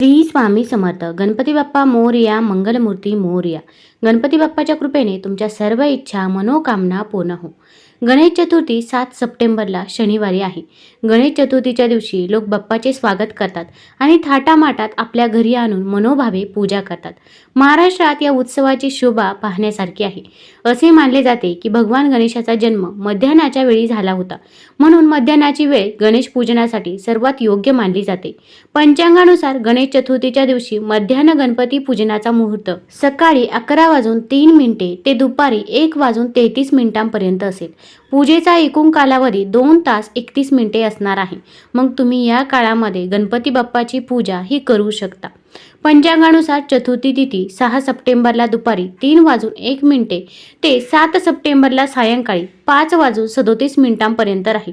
श्री स्वामी समर्थ. गणपती बाप्पा मोरया मंगलमूर्ती मोरया. गणपती बाप्पाच्या कृपेने तुमच्या सर्व इच्छा मनोकामना पूर्ण हो. गणेश चतुर्थी सात सप्टेंबरला शनिवारी आहे. गणेश चतुर्थीच्या दिवशी लोक बाप्पाचे स्वागत करतात आणि थाटामाटात आपल्या घरी आणून मनोभावे पूजा करतात. महाराष्ट्रात या उत्सवाची शोभा पाहण्यासारखी आहे. असे मानले जाते की भगवान गणेशाचा जन्म मध्यान्हाच्या वेळी झाला होता. म्हणून मध्यान्हाची वेळ गणेश पूजनासाठी सर्वात योग्य मानली जाते. पंचांगानुसार गणेश चतुर्थीच्या दिवशी मध्यान्ह गणपती पूजनाचा मुहूर्त सकाळी अकरा वाजून तीन मिनिटे ते दुपारी एक वाजून तेहतीस मिनिटांपर्यंत असेल. पूजेचा एकूण कालावधी दोन तास एकतीस मिनिटे असणार आहे. मग तुम्ही या काळामध्ये गणपती बाप्पाची पूजा ही करू शकता. पंचांगानुसार चतुर्थी तिथी सहा सप्टेंबरला दुपारी तीन वाजून एक मिनिटे ते सात सप्टेंबरला सायंकाळी पाच वाजून सदोतीस मिनिटांपर्यंत राहील.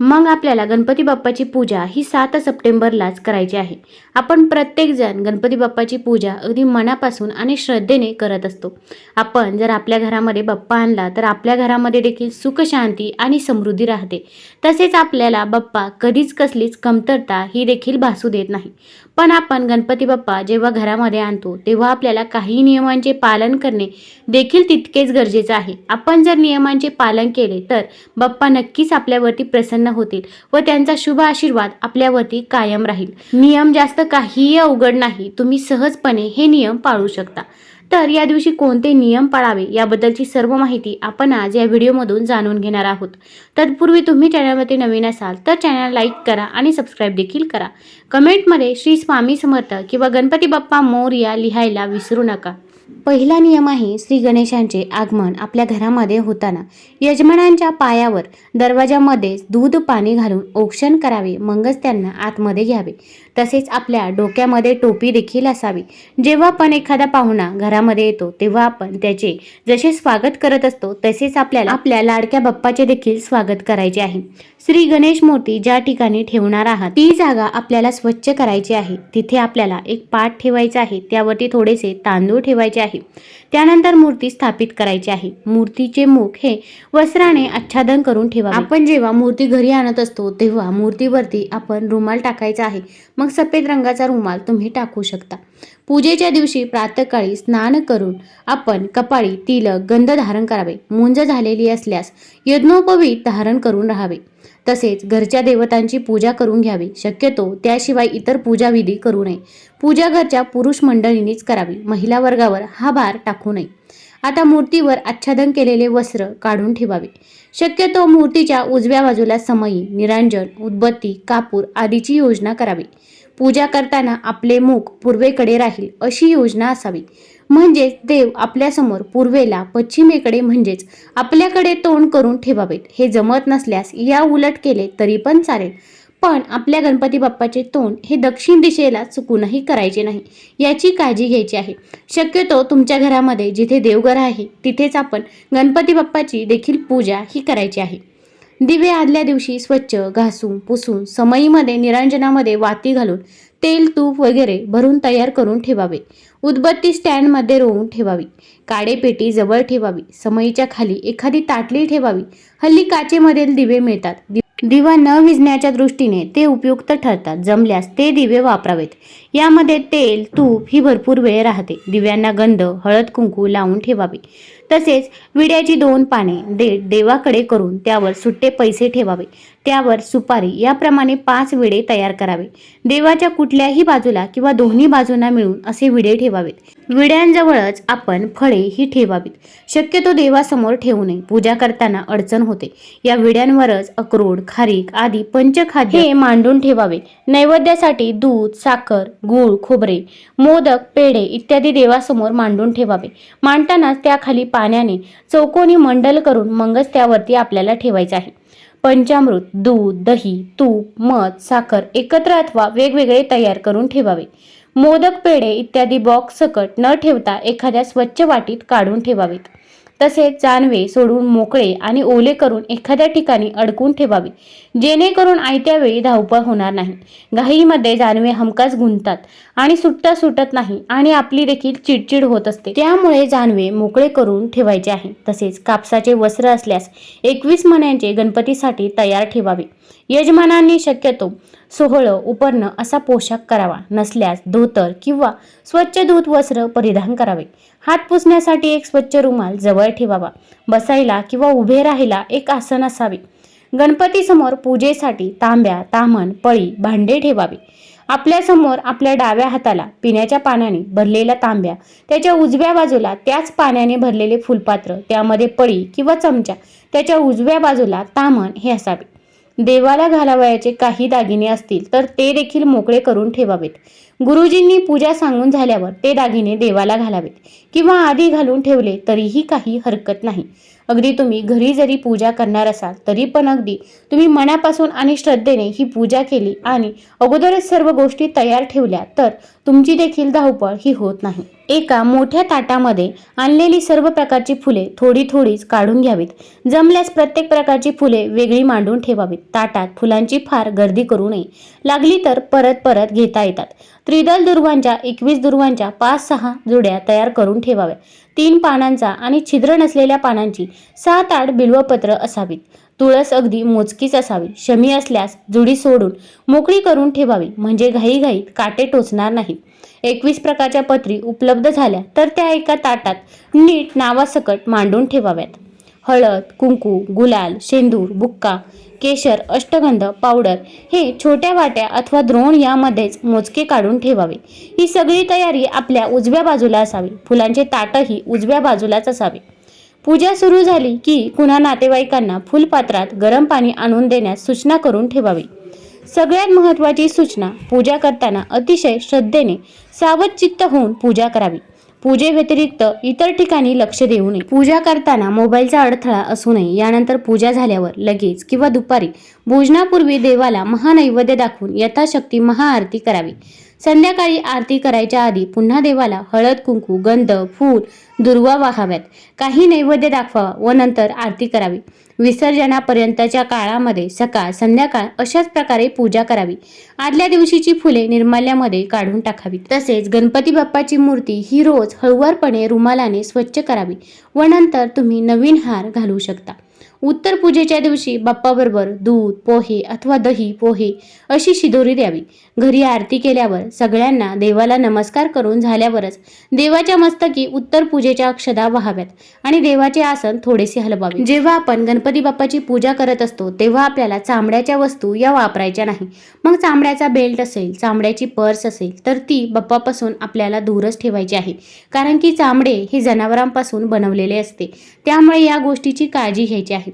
मग आपल्याला गणपती बाप्पाची पूजा ही सात सप्टेंबरलाच करायची आहे. आपण प्रत्येकजण गणपती बाप्पाची पूजा अगदी मनापासून आणि श्रद्धेने करत असतो. आपण जर आपल्या घरामध्ये बाप्पा आणला तर आपल्या घरामध्ये देखील सुख शांती आणि समृद्धी राहते. तसेच आपल्याला बाप्पा कधीच कसलीच कमतरता ही देखील भासू देत नाही. पण आपण गणपती बाप्पा जेव्हा घरामध्ये आणतो तेव्हा आपल्याला काही नियमांचे पालन करणे देखील तितकेच गरजेचं आहे. आपण जर नियमांचे पालन केले तर बाप्पा नक्कीच आपल्यावरती प्रसन्न होतील व त्यांचा शुभ आशीर्वाद आपल्यावरती कायम राहील. नियम जास्त काहीही अवघड नाही. तुम्ही सहजपणे हे नियम पाळू शकता. तर या दिवशी कोणते नियम पाळावे याबद्दलची सर्व माहिती आपण आज या व्हिडिओमधून जाणून घेणार आहोत. तत्पूर्वी तुम्ही चॅनलमध्ये नवीन असाल तर चॅनल लाईक करा आणि सबस्क्राईब देखील करा. कमेंटमध्ये श्री स्वामी समर्थ किंवा गणपती बाप्पा मोर्या लिहायला विसरू नका. पहिला नियम आहे श्री गणेशांचे आगमन आपल्या घरामध्ये होताना. यजमानांच्या पायावर दरवाजामध्ये दूध पाणी घालून औक्षण करावे मगच त्यांना आतमध्ये घ्यावे. तसेच आपल्या डोक्यामध्ये टोपी देखील असावी. जेव्हा आपण एखादा पाहुणा घरामध्ये येतो तेव्हा आपण त्याचे जसे स्वागत करत असतो तसेच आपल्याला आपल्या लाडक्या बाप्पाचे देखील स्वागत करायचे आहे. श्री गणेश मूर्ती ज्या ठिकाणी ठेवणार आहात ती जागा आपल्याला स्वच्छ करायची आहे. तिथे आपल्याला एक पाठ ठेवायचा आहे. त्यावरती थोडेसे तांदूळ ठेवायचे आहे. त्यानंतर मूर्ती स्थापित करायची आहे. मूर्तीचे मुख हे वस्त्राने आच्छादन करून ठेवा आपण जेव्हा मूर्ती घरी आणत असतो तेव्हा मूर्तीवरती आपण रुमाल टाकायचा आहे. मग सफेद रंगाचा रुमाल तुम्ही टाकू शकता. पूजेच्या दिवशी प्रातकाळी स्नान करून आपण कपाळी तिलक गंध धारण करावे. मुंज झालेली असल्यास यज्ञोपवीत धारण करून राहावे. तसेच घरच्या देवतांची पूजा करून घ्यावी. शक्यतो त्याशिवाय इतर पूजाविधी करू नये. पूजा घरच्या पुरुष मंडळींनीच करावी. महिला वर्गावर हा भार टाकू नये. आता मूर्तीवर आच्छादन केलेले वस्त्र काढून ठेवावे. शक्यतो मूर्तीच्या उजव्या बाजूला समयी निरांजन उदबत्ती कापूर आदीची योजना करावी. पूजा करताना आपले मुख पूर्वेकडे राहील अशी योजना असावी. म्हणजेच देव आपल्यासमोर पूर्वेला पश्चिमेकडे म्हणजेच आपल्याकडे तोंड करून ठेवावेत. हे जमत नसल्यास या उलट केले तरी पण चालेल. पण आपल्या गणपती बाप्पाचे तोंड हे दक्षिण दिशेला चुकूनही करायचे नाही. याची काळजी घ्यायची आहे. शक्यतो तुमच्या घरामध्ये जिथे देवघर आहे तिथेच आपण गणपती बाप्पाची देखील पूजा ही करायची आहे. दिवे आदल्या दिवशी स्वच्छ घासून पुसून समईमध्ये निरांजनामध्ये वाती घालून तेल तूप वगैरे भरून तयार करून ठेवावे. उदबत्ती स्टँडमध्ये रोवून ठेवावी. काडेपेटी जवळ ठेवावी. समईच्या खाली एखादी ताटली ठेवावी. हल्ली काचेमधील दिवे मिळतात. दिवा न विझण्याच्या दृष्टीने ते उपयुक्त ठरतात. जमल्यास ते दिवे वापरावेत. यामध्ये तेल तूप ही भरपूर वेळ राहते. दिव्यांना गंध हळद कुंकू लावून ठेवावे. तसेच विड्याची दोन पाने दे देवाकडे करून त्यावर सुट्टे पैसे ठेवावे. त्यावर सुपारी याप्रमाणे पाच विडे तयार करावे. देवाच्या कुठल्याही बाजूला किंवा दोन्ही बाजूंना मिळून असे विडे ठेवावेत. विड्यांजवळच आपण फळे ही ठेवावीत. शक्यतो देवासमोर ठेवू नये. पूजा करताना अडचण होते. या विड्यांवरच अक्रोड खारीक आदी पंचखाद्य हे मांडून ठेवावे. नैवेद्यासाठी दूध साखर गूळ खोबरे मोदक पेढे इत्यादी देवासमोर मांडून ठेवावे. मांडतानाच त्याखाली पाण्याने चौकोनी मंडल करून मगच त्यावरती आपल्याला ठेवायचे आहे. पंचामृत दूध दही तूप मध साखर एकत्र अथवा वेगवेगळे तयार करून ठेवावे. मोदक पेढे इत्यादी बॉक्स सकट न ठेवता एखाद्या स्वच्छ वाटीत काढून ठेवावेत. तसेच जानवे सोडून मोकळे आणि ओले करून एखाद्या ठिकाणी अडकून ठेवावे. जेणेकरून आयत्या वेळी धावपळ होणार नाही. घाईमध्ये जानवे हमखास गुंततात आणि सुटता सुटत नाही आणि आपली देखील चिडचिड होत असते. त्यामुळे जानवे मोकळे करून ठेवायचे आहे. तसेच कापसाचे वस्त्र असल्यास एकवीस मण्यांचे गणपतीसाठी तयार ठेवावे. यजमानांनी शक्यतो सोहळं उपरणं असा पोशाख करावा. नसल्यास धोतर किंवा स्वच्छ धूत वस्त्र परिधान करावे. हात पुसण्यासाठी एक स्वच्छ रुमाल जवळ ठेवावा. बसायला किंवा उभे राहायला एक आसन असावे. गणपतीसमोर पूजेसाठी तांब्या तामण पळी भांडे ठेवावे. आपल्यासमोर आपल्या डाव्या हाताला पिण्याच्या पाण्याने भरलेल्या तांब्या त्याच्या उजव्या बाजूला त्याच पाण्याने भरलेले फुलपात्र त्यामध्ये पळी किंवा चमचा त्याच्या उजव्या बाजूला तामण हे असावे. देवाला घालावयाचे काही दागिने असतील तर ते देखील मोकळे करून ठेवावेत. गुरुजींनी पूजा सांगून झाल्यावर ते दागिने देवाला घालावेत किंवा आधी घालून ठेवले तरीही काही हरकत नाही. अगदी तुम्ही घरी जरी पूजा करणार असाल तरी पण अगदी तुम्ही मनापासून आणि श्रद्धेने ही पूजा केली आणि अगोदरच सर्व गोष्टी तयार ठेवल्या तर तुमची देखील धावपळ ही होत नाही. एका मोठ्या ताटामध्ये आणलेली सर्व प्रकारची फुले थोडी थोडीच काढून घ्यावीत. जमल्यास प्रत्येक प्रकारची फुले वेगळी मांडून ठेवावीत. ताटात फुलांची फार गर्दी करू नये. लागली तर परत परत घेता येतात. त्रिदल दुर्वांच्या एकवीस दुर्वांच्या पाच सहा जुड्या तयार करून ठेवाव्या. तीन पानांचा आणि छिद्र नसलेल्या पानांची सात आठ बिल्वपत्र असावीत. तुळस अगदी मोजकीच असावी. शमी असल्यास जुडी सोडून मोकळी करून ठेवावी. म्हणजे घाईघाईत काटे टोचणार नाही. एकवीस प्रकारच्या पत्री उपलब्ध झाल्या तर त्या एका ताटात नीट नावासकट मांडून ठेवाव्यात. हळद कुंकू गुलाल शेंदूर बुक्का केशर अष्टगंध पावडर हे छोट्या वाट्या अथवा द्रोण यामध्येच मोजके काढून ठेवावे. ही सगळी तयारी आपल्या उजव्या बाजूला असावी. फुलांचे ताटही उजव्या बाजूलाच असावे. पूजा सुरू झाली की कुणा नातेवाईकांना फुलपात्रात गरम पाणी आणून देण्यास सूचना करून ठेवावी. सगळ्यात महत्त्वाची सूचना पूजा करताना अतिशय श्रद्धेने सावधचित्त होऊन पूजा करावी. पूजेव्यतिरिक्त इतर ठिकाणी लक्ष देऊ नये. पूजा करताना मोबाईलचा अडथळा असू नये. यानंतर पूजा झाल्यावर लगेच किंवा दुपारी भोजनापूर्वी देवाला महानैवेद्य दाखवून यथाशक्ती महाआरती करावी. संध्याकाळी आरती करायच्या आधी पुन्हा देवाला हळद कुंकू गंध फूल दुर्वा वाहाव्यात. काही नैवेद्य दाखवावा व नंतर आरती करावी. विसर्जनापर्यंतच्या काळामध्ये सकाळ संध्याकाळ अशाच प्रकारे पूजा करावी. आदल्या दिवशीची फुले निर्माल्यामध्ये काढून टाकावी तसेच गणपती बाप्पाची मूर्ती ही रोज हळुवारपणे रुमालाने स्वच्छ करावी व नंतर तुम्ही नवीन हार घालू शकता. उत्तर पूजेच्या दिवशी बाप्पाबरोबर दूध पोहे अथवा दही पोहे अशी शिदोरी द्यावी. घरी आरती केल्यावर सगळ्यांना देवाला नमस्कार करून झाल्यावरच देवाच्या मस्तकी उत्तर पूजेच्या अक्षदा व्हाव्यात आणि देवाचे आसन थोडेसे हलवावे. जेव्हा आपण गणपती बाप्पाची पूजा करत असतो तेव्हा आपल्याला चामड्याच्या वस्तू या वापरायच्या नाही. मग चामड्याचा बेल्ट असेल चामड्याची पर्स असेल तर ती बाप्पापासून आपल्याला दूरच ठेवायची आहे. कारण की चामडे हे जनावरांपासून बनवलेले असते. त्यामुळे या गोष्टीची काळजी घ्यायची आहे.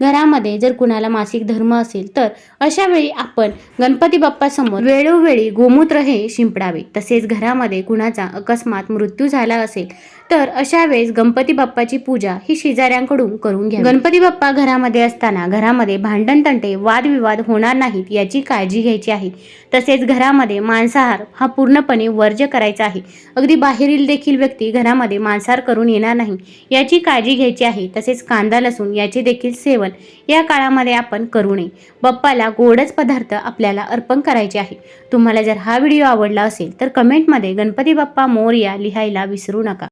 घरामध्ये जर कुणाला मासिक धर्म असेल तर अशा वेळी आपण गणपती बाप्पासमोर वेळोवेळी गोमूत्र हे शिंपडावे. तसेच घरामध्ये कुणाचा अकस्मात मृत्यू झाला असेल तर अशा वेळेस गणपती बाप्पाची पूजा ही शेजाऱ्यांकडून करून घ्या गणपती बाप्पा घरामध्ये असताना घरामध्ये भांडण तंटे वादविवाद होणार नाहीत याची काळजी घ्यायची आहे. तसेच घरामध्ये मांसाहार हा पूर्णपणे वर्ज्य करायचा आहे. अगदी बाहेरील देखील व्यक्ती घरामध्ये मांसाहार करून येणार नाही याची काळजी घ्यायची आहे. तसेच कांदा लसूण याचे देखील सेवन या काळामध्ये आपण करू नये. बाप्पाला गोडच पदार्थ आपल्याला अर्पण करायचे आहे. तुम्हाला जर हा व्हिडिओ आवडला असेल तर कमेंटमध्ये गणपती बाप्पा मोर्या लिहायला विसरू नका.